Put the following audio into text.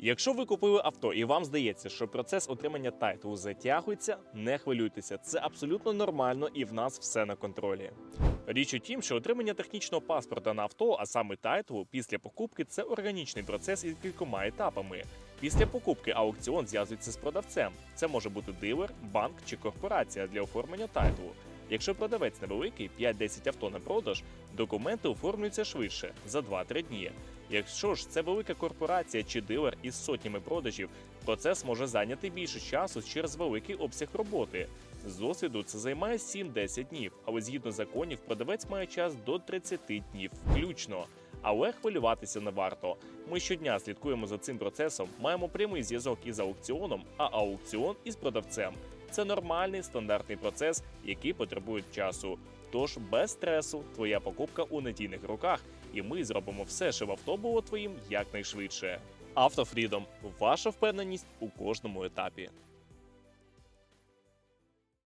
Якщо ви купили авто і вам здається, що процес отримання тайтлу затягується, не хвилюйтеся, це абсолютно нормально і в нас все на контролі. Річ у тім, що отримання технічного паспорта на авто, а саме тайтлу, після покупки це органічний процес із кількома етапами. Після покупки аукціон зв'язується з продавцем. Це може бути дилер, банк чи корпорація для оформлення тайтлу. Якщо продавець невеликий, 5-10 авто на продаж, документи оформлюються швидше за 2-3 дні. Якщо ж це велика корпорація чи дилер із сотнями продажів, процес може зайняти більше часу через великий обсяг роботи. З досвіду це займає 7-10 днів, але згідно законів продавець має час до 30 днів включно. Але хвилюватися не варто. Ми щодня слідкуємо за цим процесом, маємо прямий зв'язок із аукціоном, а аукціон із продавцем. Це нормальний стандартний процес, який потребує часу. Тож без стресу, твоя покупка у надійних руках, і ми зробимо все, щоб авто було твоїм якнайшвидше. Автофрідом ваша впевненість у кожному етапі.